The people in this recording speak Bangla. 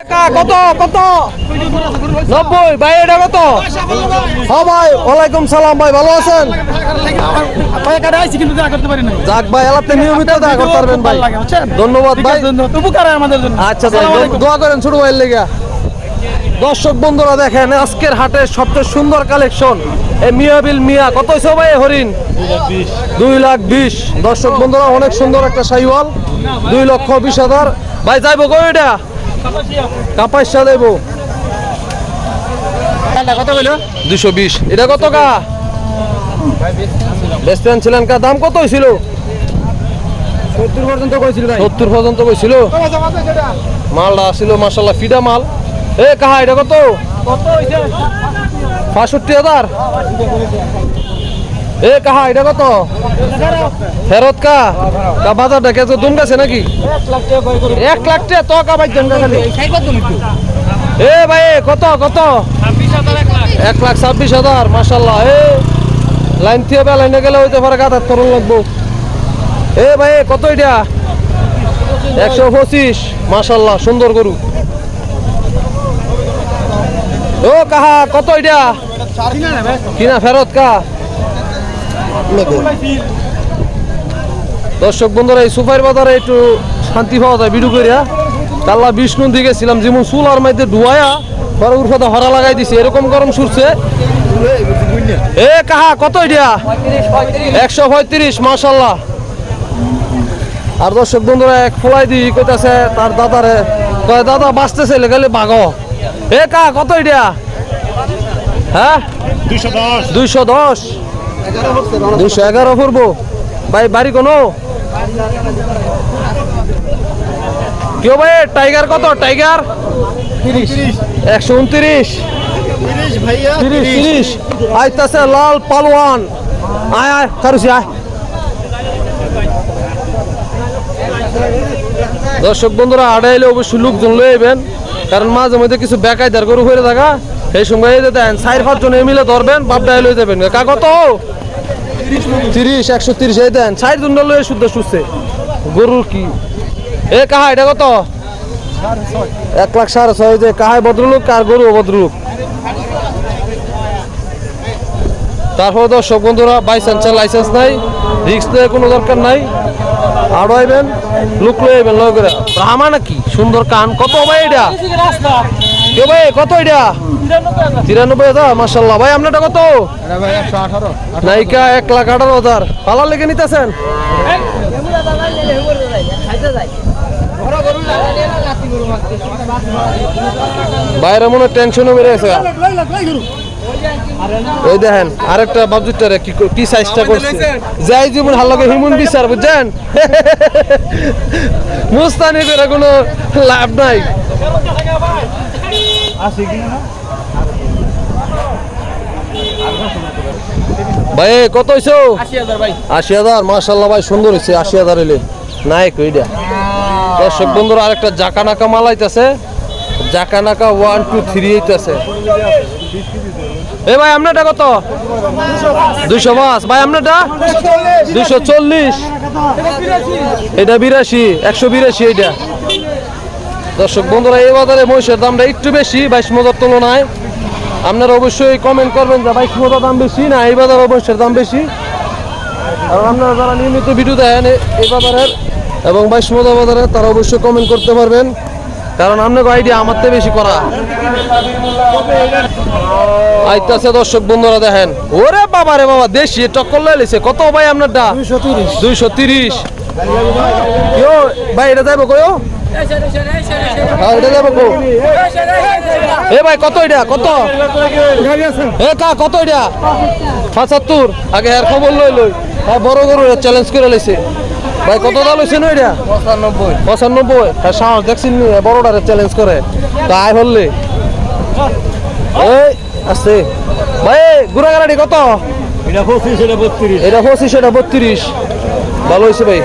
টাকা কত কত? নব্বই ভাই এটা কত? হ্যাঁ ভাই ওয়ালাইকুম সালাম ভাই ভালো আছেন? যাক ভাই এলাতে নিয়মিত দেখা করতে পারবেন ভাই। ধন্যবাদ ভাই। আচ্ছা দোয়া করেন ছোট ভাইয়ের লেগা। দর্শক বন্ধুরা দেখেন আজকের হাটের সবচেয়ে সুন্দর কালেকশন এই মিয়া বিল মিয়া। কত এ হরিণ? দুই লাখ বিশ। দর্শক বন্ধুরা অনেক সুন্দর একটা সাইওয়াল। দুই লক্ষ বিশ হাজার। ভাই যাইবো কই এটা? কাপাইসা দেব। কত বলো দুশো বিশ। এটা কত কা বেস্টেন ছিলেন কা? দাম কত হয়েছিল সত্তর পর্যন্ত কইছিল ভাই। সত্তর পর্যন্ত কইছিল? মালটা ছিল মাসাল্লাহ ফিডা মাল। এ কাহা এটা কত? কত হাজার। এ, কাহা, এটা কত? ফেরত কা? কা বাজারটা কে দুম গেছে নাকি? এক লাখ টাকা তো কা এ ভাই, কত কত? এক লাখ ছাব্বিশ হাজার মাসাল্লাহ এ। লাইন থেকে বে, লাইনে গেলে হইতে পারে গাদার তরুণ লাগবো। এ ভাই, কত এটা? একশো পঁচিশ মাসাল্লাহ সুন্দর গরু। ও, কাহা, কত এটা? কিনা, ফেরত কা? দর্শক বন্ধুরা এই সুপার বাজারে একটু শান্তি পাওয়া যায় বিডু করিয়া কাল্লা বিষ্ণু দিকে গেছিলাম যেমন চুলার মধ্যে ধুয়ায়া পরে উর্ফাতে হরা লাগাই দিছে এরকম গরম সুরছে। এ কাহা কত এটা? একশো পঁয়ত্রিশ মাসাল্লাহ আর দর্শক বন্ধুরা এক ফলাই দি কইতাছে তার দাদারে কয় দাদা বাঁচতেছে লেগালে বাঘ। এ কা কত এটা? হ্যাঁ? দুইশো দশ। দুইশো এগারো পড়ব ভাই বাড়ি কোনো? কেউ ভাই টাইগার কত? টাইগার? একশো উনত্রিশ। তিরিশ তিরিশ আইতাছে লাল পালওয়ান আয় আয় কারুসি আয়। দর্শক বন্ধুরা আড়াইলে অবশ্যই লোকজন লয়ে আইবেন কারণ মাঝে মধ্যে কিছু বেকায়দার গরু হয়ে থাকা। এই সময় দেন, চার, পাঁচ জন মিলে ধরবেন বাপডাই লয়ে যাবেন। কা কত? তিরিশ একশো তিরিশ এই দেন, চার জন লয়ে শুদ্ধ সুস্থে গরুর কি? এ, কাহা, এটা কত? এক লাখ সাড়ে ছয় যে কাহায় ভদ্রলোক কার গরু ভদ্রলোক। তারপর দর্শক বন্ধুরা বাইসেন্সের লাইসেন্স নাই রিক্স নেওয়ার কোনো দরকার নাই। আরও আইবেন, লুক লই আইবেন, লয় করে। ব্রাহ্মা নাকি? সুন্দর কান, কত ভাই এটা? ভাই, কত এটা? তিরানব্বই ভাই কত? লেগে নিতেছেন? বাইরে মনে টেনশনও বেড়ে ওই দেখেন, আরেকটা বাবজুটারে কি কি সাইজটা করছে। যাই যেমন হাল্লাকে হিমুন বিচার, বুঝছেন? মুস্তানি করে কোনো লাভ নাই। ভাই কত হইছো? আশি হাজার মার্শাল্লাহ ভাই সুন্দর হয়েছে আশি হাজার হইলে। নায়ক ওইটা দর্শক বন্ধুরা আরেকটা জাকা নাকা মাল আইতাছে। জাকা নাকা ওয়ান টু থ্রি এইতাছে এ ভাই আপনারটা কত? দুইশো পাঁচ। ভাই আপনারটা দুইশো চল্লিশ। এটা বিরাশি। একশো বিরাশি এইটা দর্শক বন্ধুরা এই বাজারে মহিষের দামটা একটু বেশি বাইশ মজার তুলনায়। আপনারা অবশ্যই কমেন্ট করবেন যে বাইশ মজার দাম বেশি না এই বাজারে মহিষের দাম বেশি। আর আপনারা যারা নিয়মিত ভিডিও দেখেন এই বাজারের এবং বাইশ মজা বাজারে তারা অবশ্যই কমেন্ট করতে পারবেন। কারণ আপনাকে আইডিয়া আমার থেকে বেশি করা। আইতাছে দর্শক বন্ধুরা দেখেন। ওরে বাবা রে বাবা দেশি টক্কর লাইছে কত ভাই দুশো তিরিশ। দুইশো তিরিশ। ভাই এটা যাইব কয়ও হ্যাঁ এটা এ ভাই কত এটা? কত? এ কা কত এটা? পঁচাত্তর। আগে এর খবর লই লই। হ্যাঁ বড় গরু চ্যালেঞ্জ করে লাইছে। ভাই কত দাম হয়েছে না এটা? পঁচানব্বই। পঁচানব্বই। হ্যাঁ সাহস দেখছেন নি বড়টারে চ্যালেঞ্জ করে। তো আয় হলে। এই আছে। ভাই গুড়া গাড়ি কত? এটা পঁচিশ এটা বত্রিশ। এটা পঁচিশ এটা বত্রিশ। ভালো হয়েছে ভাই।